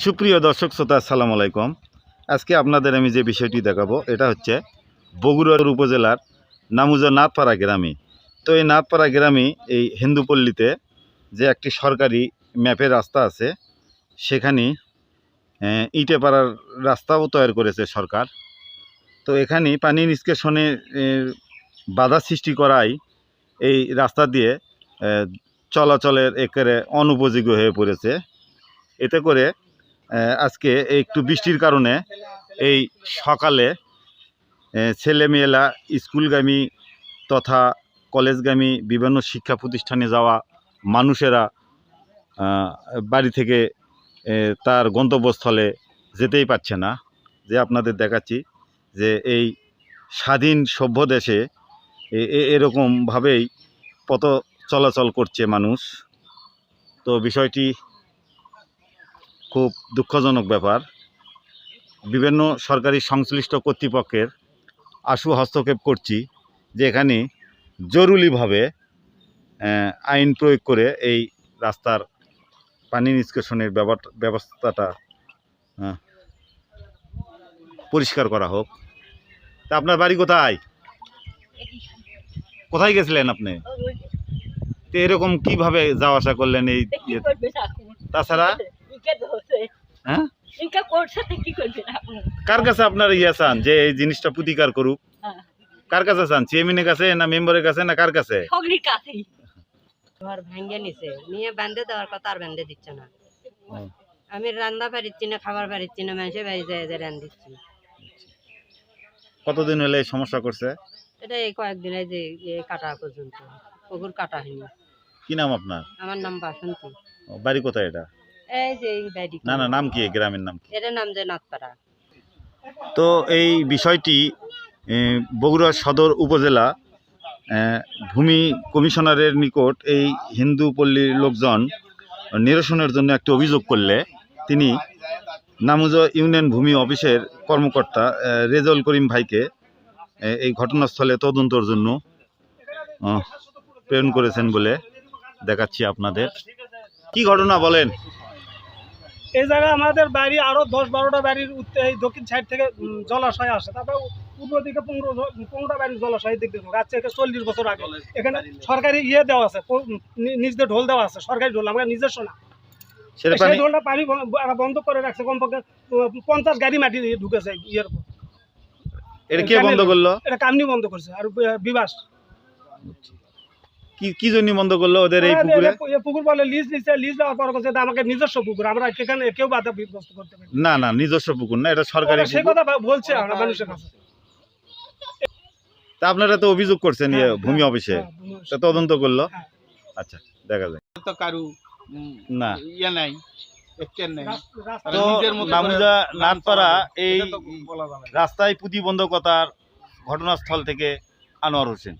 সুপ্রিয় দর্শক শ্রোতা, আসসালামু আলাইকুম। আজকে আপনাদের আমি যে বিষয়টি দেখাবো, এটা হচ্ছে বগুড়ার উপজেলার নামুজা নাথপাড়া গ্রামে। তো এই নাথপাড়া গ্রামে এই হিন্দুপল্লীতে যে একটি সরকারি ম্যাপের রাস্তা আছে, সেখানে ইটে পাড়ার রাস্তাও তৈরি করেছে সরকার। তো এখানে পানি নিষ্কাশনে বাধা সৃষ্টি করায় এই রাস্তা দিয়ে চলাচলের একেবারে অনুপযোগী হয়ে পড়েছে। এতে করে আজকে একটু বৃষ্টির কারণে এই সকালে ছেলেমেয়েরা স্কুলগামী তথা কলেজগামী বিভিন্ন শিক্ষা প্রতিষ্ঠানে যাওয়া মানুষেরা বাড়ি থেকে তার গন্তব্যস্থলে যেতেই পারছে না। যে আপনাদের দেখাচ্ছি যে এই স্বাধীন সভ্য দেশে এরকমভাবেই পথ চলাচল করছে মানুষ। তো বিষয়টি খুব দুঃখজনক ব্যাপার। বিভিন্ন সরকারি সংশ্লিষ্ট কর্তৃপক্ষের আশু হস্তক্ষেপ করছি যে এখানে জরুরিভাবে আইন প্রয়োগ করে এই রাস্তার পানি নিষ্কাশনের ব্যবস্থাটা পরিষ্কার করা হোক। তা আপনার বাড়ি কোথায়? কোথায় গেছিলেন আপনি? তো এরকম কীভাবে যাওয়া আসা করলেন এই তাছাড়া হ্যাঁ? কার কাছে আপনার ইয়ে চান যে এই জিনিসটা প্রতিকার করুক? হ্যাঁ, কার কাছে চান? চেয়ারম্যানের কাছে না মেম্বারের কাছে না কার কাছে? ঘর ভেঙে নিছে। নিয়ে বেঁধে দেওয়ার কথা আর বেঁধে দিচ্ছে না। আমি রান্না পারিচ্ছি না খাবার পারিচ্ছি না মানুষের বাড়ি যায় যে রান দিচ্ছি। কতদিন হলে এই সমস্যা করছে? এটা এই কয়েকদিন এই যে কাটা পর্যন্ত। পুকুর কাটা হয়নি। কি নাম আপনার? আমার নাম বাসন্তী। বাড়ি কোথায় এটা? এই যে এই বাড়ি না না নাম কি? এই গ্রামের নাম কি? নাম যে নাথপাড়া তো এই বিষয়টি বগুড়া সদর উপজেলা ভূমি কমিশনারের নিকট এই হিন্দু পল্লীর লোকজন নিরসনের জন্য একটি অভিযোগ করলে তিনি নামুজ ইউনিয়ন ভূমি অফিসের কর্মকর্তা রেজল করিম ভাইকে এই ঘটনাস্থলে তদন্তর জন্য প্রেরণ করেছেন বলে দেখাচ্ছি আপনাদের। কি ঘটনা বলেন? এই জায়গায় আমাদের বাড়ি আরও দশ বারোটা বাড়ির উত্তর এই দক্ষিণ সাইড থেকে জলাশয় আসে। তারপরে পূর্ব দিকে পনেরো পনেরোটা বাড়ির জলাশয় দেখুন আজ থেকে চল্লিশ বছর আগে। এখানে সরকারি ইয়ে দেওয়া আছে নিজদের ঢোল দেওয়া আছে সরকারি ঢোল আমরা নিজস্ব না। সেই ঢোলটা পানি বন্ধ করে রাখছে কমপক্ষে পঞ্চাশ গাড়ি মাটি দিয়ে ঢুকেছে ইয়ের উপর। এটা কে বন্ধ করল? এটা কামনি বন্ধ করছে আর বিবাস কি কি জন্য বন্ধ করল ওদের এই পুকুরে? এ- এ পুকুর বলে লিজ নিচ্ছে লিজ দেওয়ার পর আমাকে নিজস্ব পুকুর আমরা সেখানে কেউ বাধা বিধ্বস্ত করতে পারি না। না নিজস্ব পুকুর না এটা সরকারি পুকুর। কথা বলছে আমরা মানুষের কাছে। তা আপনারা তো অভিযোগ করছেন ইয়ে হ্যাঁ, ভূমি হ্যাঁ, অফিসে। হ্যাঁ, তা তদন্ত করল? হ্যাঁ। আচ্ছা দেখা যায় তো কারু না। ইয়ে নাই এই। রাস্তায় প্রতিবন্ধকতার ঘটনাস্থল থেকে আনোয়ার হোসেন।